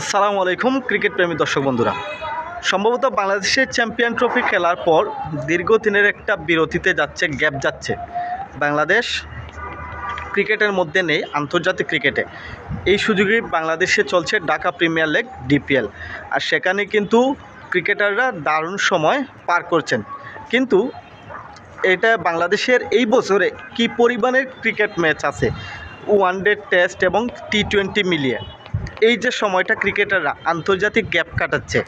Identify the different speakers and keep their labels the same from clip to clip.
Speaker 1: আসসালামু আলাইকুম, ক্রিকেট প্রেমী দর্শক বন্ধুরা। সম্ভবত বাংলাদেশের চ্যাম্পিয়ন ট্রফি খেলার পর দীর্ঘদিনের একটা বিরতিতে যাচ্ছে, গ্যাপ যাচ্ছে। বাংলাদেশ ক্রিকেটের মধ্যে নেই, আন্তর্জাতিক ক্রিকেটে। এই সুযোগে বাংলাদেশে চলছে ঢাকা প্রিমিয়ার লিগ, ডিপিএল। আর সেখানে কিন্তু ক্রিকেটাররা দারুণ সময় পার করছেন। কিন্তু এটা বাংলাদেশের এই বছরে কি পরিমাণের ক্রিকেট ম্যাচ আছে? ওয়ান ডে টেস্ট এবং টি টোয়েন্টি মিলিয়ে। এই যে সময়টা ক্রিকেটাররা আন্তর্জাতিক গ্যাপ কাটাচ্ছে,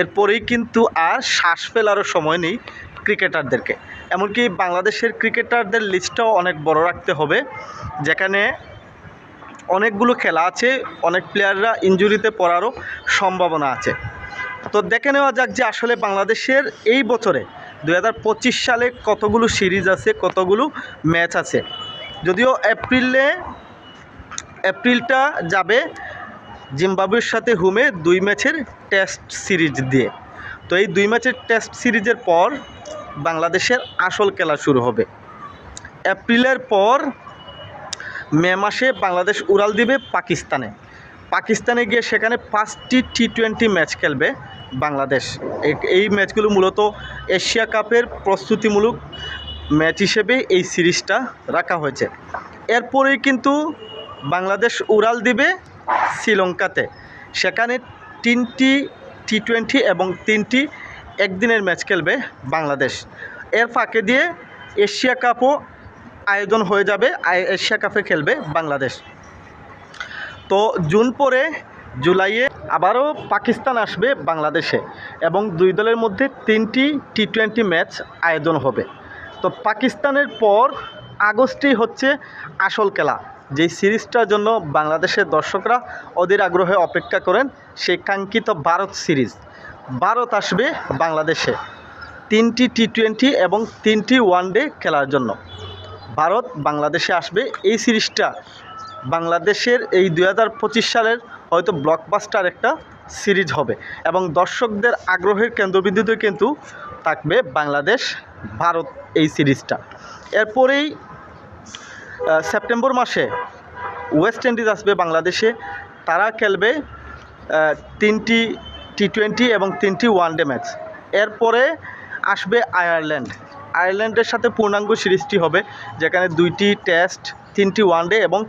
Speaker 1: এরপরেই কিন্তু আর শ্বাস ফেলারও সময় নেই ক্রিকেটারদেরকে। এমনকি বাংলাদেশের ক্রিকেটারদের লিস্টটাও অনেক বড় রাখতে হবে, যেখানে অনেকগুলো খেলা আছে, অনেক প্লেয়াররা ইঞ্জুরিতে পড়ারও সম্ভাবনা আছে। তো দেখে নেওয়া যাক যে আসলে বাংলাদেশের এই বছরে দু হাজার পঁচিশ সালে কতগুলো সিরিজ আছে, কতগুলো ম্যাচ আছে। যদিও এপ্রিলে, এপ্রিলটা যাবে জিম্বাবুয়ের সাথে হুমে দুই ম্যাচের টেস্ট সিরিজ দিয়ে। তো এই দুই ম্যাচের টেস্ট সিরিজের পর বাংলাদেশের আসল খেলা শুরু হবে। এপ্রিলের পর মে মাসে বাংলাদেশ উড়াল দিবে পাকিস্তানে। পাকিস্তানে গিয়ে সেখানে পাঁচটি টি টোয়েন্টি ম্যাচ খেলবে বাংলাদেশ। এই- ম্যাচগুলো মূলত এশিয়া কাপের প্রস্তুতিমূলক ম্যাচ হিসেবে এই সিরিজটা রাখা হয়েছে। এরপরেই কিন্তু বাংলাদেশ উড়াল দিবে শ্রীলঙ্কাতে। সেখানে তিনটি টি টোয়েন্টি এবং তিনটি একদিনের ম্যাচ খেলবে বাংলাদেশ। এর ফাঁকে দিয়ে এশিয়া কাপও আয়োজন হয়ে যাবে এশিয়া কাপে খেলবে বাংলাদেশ। তো জুন পরে জুলাইয়ে আবারও পাকিস্তান আসবে বাংলাদেশে এবং দুই দলের মধ্যে তিনটি টি টোয়েন্টি ম্যাচ আয়োজন হবে। তো পাকিস্তানের পর আগস্টেই হচ্ছে আসল খেলা। যেই সিরিজটার জন্য বাংলাদেশের দর্শকরা অধীর আগ্রহে অপেক্ষা করেন, সেই কাঙ্ক্ষিত ভারত সিরিজ। ভারত আসবে বাংলাদেশে তিনটি টি টোয়েন্টি এবং তিনটি ওয়ানডে খেলার জন্য। ভারত বাংলাদেশে আসবে। এই সিরিজটা বাংলাদেশের এই দু হাজার পঁচিশ সালের হয়তো ব্লকবাস্টার একটা সিরিজ হবে এবং দর্শকদের আগ্রহের কেন্দ্রবিন্দুতে কিন্তু থাকবে বাংলাদেশ ভারত এই সিরিজটা। এরপরেই সেপ্টেম্বর মাসে ওয়েস্ট ইন্ডিজ আসবে বাংলাদেশে। তারা খেলবে তিনটি টি টোয়েন্টি এবং তিনটি ওয়ানডে ম্যাচ এরপরে আসবে আয়ারল্যান্ড আয়ারল্যান্ডের সাথে পূর্ণাঙ্গ সিরিজটি হবে, যেখানে দুইটি টেস্ট তিনটি ওয়ানডে এবং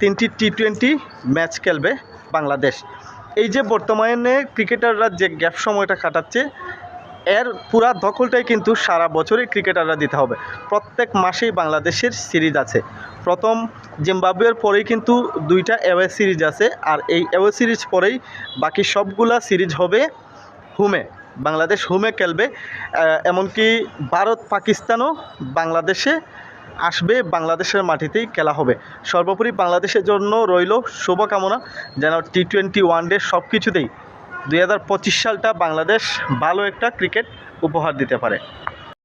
Speaker 1: তিনটি টি টোয়েন্টি ম্যাচ খেলবে বাংলাদেশ। এই যে বর্তমানে ক্রিকেটাররা যে গ্যাপ সময়টা কাটাচ্ছে এর পুরা দখলটাই কিন্তু সারা বছরই ক্রিকেটাররা দিতে হবে। প্রত্যেক মাসেই বাংলাদেশের সিরিজ আছে। প্রথম জিম্বাবুয়ের পরেই কিন্তু দুইটা অ্যাওয়ে সিরিজ আছে আর এই অ্যাওয়ে সিরিজ পরেই বাকি সবগুলা সিরিজ হবে হুমে। বাংলাদেশ হুমে খেলবে এমনকি ভারত, পাকিস্তানও বাংলাদেশে আসবে, বাংলাদেশের মাটিতেই খেলা হবে। সর্বোপরি বাংলাদেশের জন্য রইল শুভকামনা। যেন টি টোয়েন্টি ওয়ানডে সব কিছুতেই দুই হাজার পঁচিশ সালটা বাংলাদেশ ভালো একটা ক্রিকেট উপহার দিতে পারে।